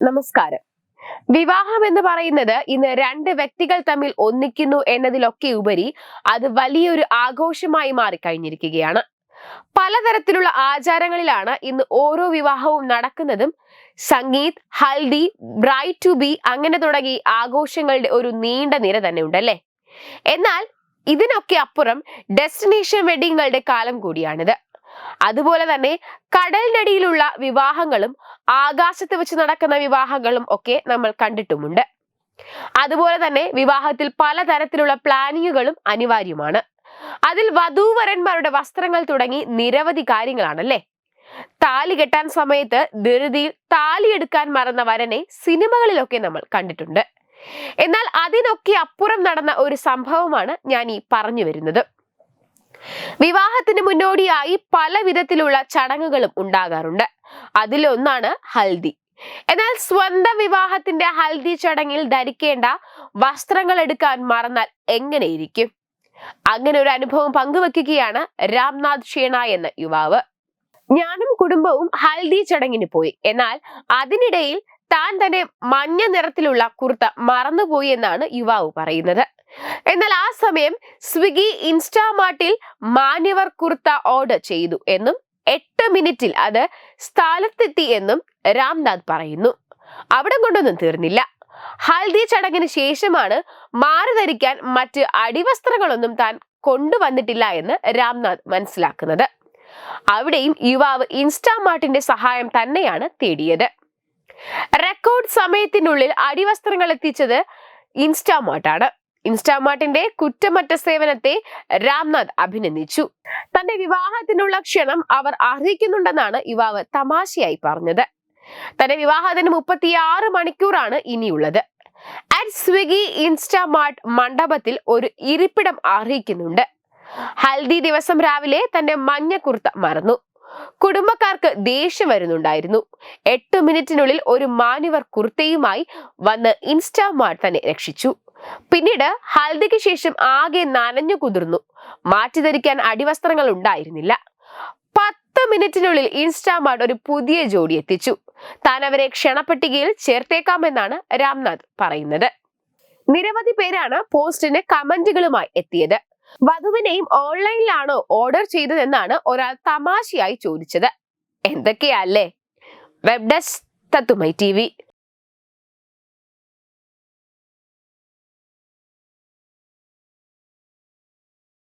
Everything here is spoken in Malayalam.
നമസ്കാരം. വിവാഹം എന്ന് പറയുന്നത് ഇന്ന് രണ്ട് വ്യക്തികൾ തമ്മിൽ ഒന്നിക്കുന്നു എന്നതിലൊക്കെ ഉപരി അത് വലിയൊരു ആഘോഷമായി മാറിക്കഴിഞ്ഞിരിക്കുകയാണ്. പലതരത്തിലുള്ള ആചാരങ്ങളിലാണ് ഇന്ന് ഓരോ വിവാഹവും നടക്കുന്നതും. Sangeet Haldi bride to be അങ്ങനെ തുടങ്ങി ആഘോഷങ്ങളുടെ ഒരു നീണ്ട നിര തന്നെ ഉണ്ടല്ലേ എന്നാൽ ഇതിനൊക്കെ അപ്പുറം ഡെസ്റ്റിനേഷൻ വെഡിങ്ങുകളുടെ കാലം കൂടിയാണിത്. അതുപോലെ തന്നെ കടലിനടിയിലുള്ള വിവാഹങ്ങളും ആകാശത്ത് വെച്ച് നടക്കുന്ന വിവാഹങ്ങളും ഒക്കെ നമ്മൾ കണ്ടിട്ടുമുണ്ട്. അതുപോലെ തന്നെ വിവാഹത്തിൽ പലതരത്തിലുള്ള പ്ലാനിങ്ങുകളും അനിവാര്യമാണ്. അതിൽ വധൂവരന്മാരുടെ വസ്ത്രങ്ങൾ തുടങ്ങി നിരവധി കാര്യങ്ങളാണല്ലേ? താലി കെട്ടാൻ സമയത്ത് ധൃതിയിൽ താലിയെടുക്കാൻ മറന്ന വരനെ സിനിമകളിലൊക്കെ നമ്മൾ കണ്ടിട്ടുണ്ട്. എന്നാൽ അതിനൊക്കെ അപ്പുറം നടന്ന ഒരു സംഭവമാണ് ഞാൻ ഈ പറഞ്ഞു വരുന്നത്. വിവാഹത്തിന് മുന്നോടിയായി പല വിധത്തിലുള്ള ചടങ്ങുകളും ഉണ്ടാകാറുണ്ട്. അതിലൊന്നാണ് ഹൽദി. എന്നാൽ സ്വന്തം വിവാഹത്തിന്റെ ഹൽദി ചടങ്ങിൽ ധരിക്കേണ്ട വസ്ത്രങ്ങൾ എടുക്കാൻ മറന്നാൽ എങ്ങനെയിരിക്കും? അങ്ങനെ ഒരു അനുഭവം പങ്കുവെക്കുകയാണ് രാംനാഥ് ഷേണ എന്ന യുവാവ്. ഞാനും കുടുംബവും ഹൽദി ചടങ്ങിന് പോയി. എന്നാൽ അതിനിടയിൽ താൻ തന്നെ മഞ്ഞ നിറത്തിലുള്ള കുർത്ത മറന്നുപോയി എന്നാണ് യുവാവ് പറയുന്നത്. എന്നാൽ ആ സമയം സ്വിഗ്ഗി ഇൻസ്റ്റാമാർട്ടിൽ മാന്യവർ കുർത്ത ഓർഡർ ചെയ്തു എന്നും എട്ട് മിനിറ്റിൽ അത് സ്ഥലത്തെത്തി എന്നും രാംനാഥ് പറയുന്നു. അവിടെ കൊണ്ടൊന്നും തീർന്നില്ല. ഹൽദി ചടങ്ങിന് ശേഷമാണ് മാറി ധരിക്കാൻ മറ്റ് അടിവസ്ത്രങ്ങളൊന്നും താൻ കൊണ്ടുവന്നിട്ടില്ല എന്ന് രാംനാഥ് മനസ്സിലാക്കുന്നത്. അവിടെയും യുവാവ് ഇൻസ്റ്റാമാർട്ടിന്റെ സഹായം തന്നെയാണ് തേടിയത്. റെക്കോർഡ് സമയത്തിനുള്ളിൽ അടിവസ്ത്രങ്ങൾ എത്തിച്ചത് ഇൻസ്റ്റാമാർട്ടാണ്. ഇൻസ്റ്റാമാർട്ടിന്റെ കുറ്റമറ്റ സേവനത്തെ രാംനാഥ് അഭിനന്ദിച്ചു. തന്റെ വിവാഹത്തിനുള്ള ക്ഷണം അവർ അർഹിക്കുന്നുണ്ടെന്നാണ് യുവാവ് തമാശയായി പറഞ്ഞത്. തന്റെ വിവാഹത്തിന് മുപ്പത്തിയാറ് മണിക്കൂറാണ് ഇനിയുള്ളത്. അറ്റ് സ്വിഗി ഇൻസ്റ്റാമാർട്ട് മണ്ഡപത്തിൽ ഒരു ഇരിപ്പിടം അർഹിക്കുന്നുണ്ട് ഹൽദി ദിവസം രാവിലെ തന്റെ മഞ്ഞ കുർത്ത മറന്നു. കുടുംബക്കാർക്ക് ദേഷ്യം വരുന്നുണ്ടായിരുന്നു. എട്ട് മിനിറ്റിനുള്ളിൽ ഒരു മാനുവർ കുർത്തയുമായി വന്ന് ഇൻസ്റ്റാമാർട്ട് തന്നെ രക്ഷിച്ചു. പിന്നീട് ഹൽദിക്ക് ശേഷം ആകെ നനഞ്ഞു കുതിർന്നു. മാറ്റി ധരിക്കാൻ അടിവസ്ത്രങ്ങൾ ഉണ്ടായിരുന്നില്ല. പത്ത് മിനിറ്റിനുള്ളിൽ ഇൻസ്റ്റാമാർട്ട് ഒരു പുതിയ ജോഡി എത്തിച്ചു. താൻ അവരെ ക്ഷണപ്പട്ടികയിൽ ചേർത്തേക്കാമെന്നാണ് രാംനാഥ് പറയുന്നത്. നിരവധി പേരാണ് പോസ്റ്റിന് കമന്റുകളുമായി എത്തിയത്. വധുവിനെയും ഓൺലൈനിലാണോ ഓർഡർ ചെയ്തതെന്നാണ് ഒരാൾ തമാശയായി ചോദിച്ചത്. എന്തൊക്കെയല്ലേ വെബ് ഡെസ്ക് തത്തുമൈ ടി